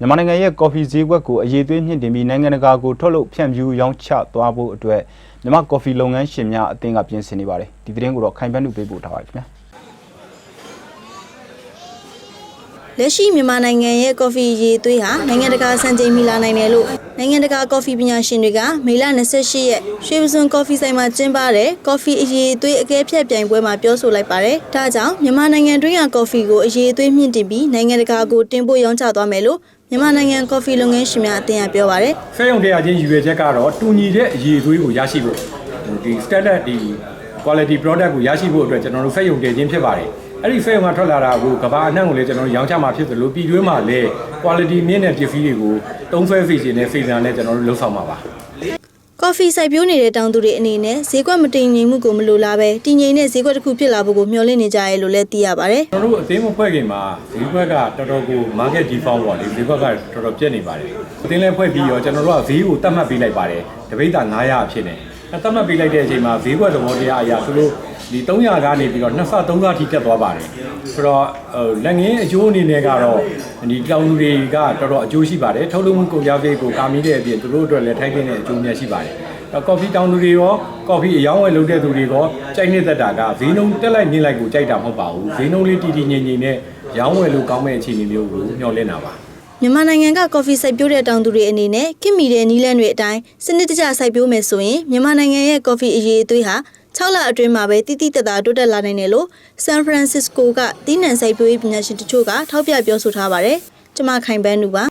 မြန်မာနိုင်ငံရဲ့ကော်ဖီဈေးကွက်ကိုအရေးသွေးမြင့်တင်ပြီးနိုင်ငံတကာကိုထုတ်လုပ်ဖြန့်ဖြူးရောင်းချသွားဖို့အတွက်မြန်မာကော်ဖီလုပ်ငန်းရှင်များအသင်းကပြင်ဆင်နေပါတယ်ဒီသတင်းကိုတော့ခိုင်ပန်းသူပေးပို့ထားပါတယ်ခင်ဗျာ လက်ရှိမြန်မာနိုင်ငံရဲ့ကော်ဖီရည်သွေးဟာနိုင်ငံတကာစံချိန်မီလာနိုင်တယ်လို့နိုင်ငံတကာကော်ဖီပညာရှင်တွေကမေလ28ရက်ရွှေပစွန်ကော်ဖီဆိုင်မှာကျင်းပတဲ့ကော်ဖီအရည်သွေးအကဲဖြတ်ပြိုင်ပွဲမှာပြောဆိုလိုက်ပါတယ်။ဒါကြောင့်မြန်မာနိုင်ငံတွင်းကကော်ဖီကိုအရည်သွေးမြင့်တင်ပြီးနိုင်ငံတကာကိုတင်ပို့ရောင်းချသွားမယ်လို့မြန်မာနိုင်ငံကော်ဖီလုပ်ငန်းရှင်များအသင်းကပြောပါတယ်ဖဲယုံတရားချင်းရည်ရွယ်ချက်ကတော့တူညီတဲ့အရည်အသွေးကိုရရှိဖို့ဒီ standard ဒီ quality product ကိုရရှိဖို့အတွက်ကျွန်တော်တို့ဖဲယုံတည်ခြင်းဖြစ်ပါတယ် အဲ့ဒီဖဲယုံကထွက်လာတာကိုကဘာအနှံ့ကိုလည်းကျွန်တော်တို့ရောင်းချမှာဖြစ်သလိုပြည်တွင်းမှာလည်း quality မြင့်တဲ့ပစ္စည်းတွေကိုသုံးဖဲ feature နဲ့ feature နဲ့ကျွန်တော်တို့လှုပ်ဆောင်မှာပါ။ကော်ဖီစိုက်ပျိုးနေတဲ့တောင်သူတွေအနေနဲ့ဈေးကွက်မတည်ငြိမ်မှုကိုမလိုလားပဲတည်ငြိမ်တဲ့ဈေးကွက်တစ်ခုဖြစ်လာဖို့ကိုမျှော်လင့်နေကြရဲလို့လည်းသိရပါတယ်။ကျွန်တော်တို့အသေးမဖွဲ့ခင်မှာဈေးကွက်ကတော်တော်ကို market default ပေါ့လေဈေးကွက်ကတော်တော်ပြက်နေပါတယ်အသင်းလဲဖွဲ့ပြီးတော့ကျွန်တော်တို့ကဈေးကိုတတ်မှတ်ပေးလိုက်ပါတယ်တပိတ်တာ900အဖြစ်နဲ့ အဲတတ်မှတ်ပေးလိုက်တဲ့အချိန်မှာဈေးကွက်သဘောတရားအရာသူတို့ဒီ300ကနေပြီးတော့နှစ်ဆ3ဆထိတက်သွားပါတယ်ဆိုတော့ဟိုလက်ငင်းအကျိုးအနေနဲ့ကတော့ဒီတောင်သူတွေကတော်တော်အကျိုးရှိပါတယ်ထုတ်လုပ်မှုကုန်ကျစရိတ်ကိုကာမီတဲ့အပြင်သူတို့အတွက်လည်းထိုက်တဲ့အကျိုးများရှိပါတယ်တော့ကော်ဖီတောင်သူတွေရောကော်ဖီအယောင်းဝယ်လုပ်တဲ့သူတွေရောကြိုက်နေတဲ့တာကဈေးနှုန်းတက်လိုက်မြင့်လိုက်ကိုကြိုက်တာမဟုတ်ပါဘူးဈေးနှုန်းလေးတည်တည်ငြိမ်ငြိမ်နဲ့ရောင်းဝယ်လို့ကောင်းမဲ့အခြေအနေမျိုးကိုညှော်လင့်တာပါ မြန်မာနိုင်ငံကကော်ဖီစိုက်ပျိုးတဲ့တောင်သူတွေအနေနဲ့ခင်မီတဲ့နီးလန်းတွေအတိုင်းစနစ်တကျစိုက်ပျိုးမယ်ဆိုရင်မြန်မာနိုင်ငံရဲ့ကော်ဖီအရေးအသွေးဟာ6လအတွင်းမှာပဲတိတိတသားတိုးတက်လာနိုင်တယ်လို့ဆန်ဖရန်စစ္စကိုကတီးနန်စိုက်ပျိုးရေးပညာရှင်တချို့ကထောက်ပြပြောဆိုထားပါတယ်။ကျွန်မခိုင်ပန်းနူပါ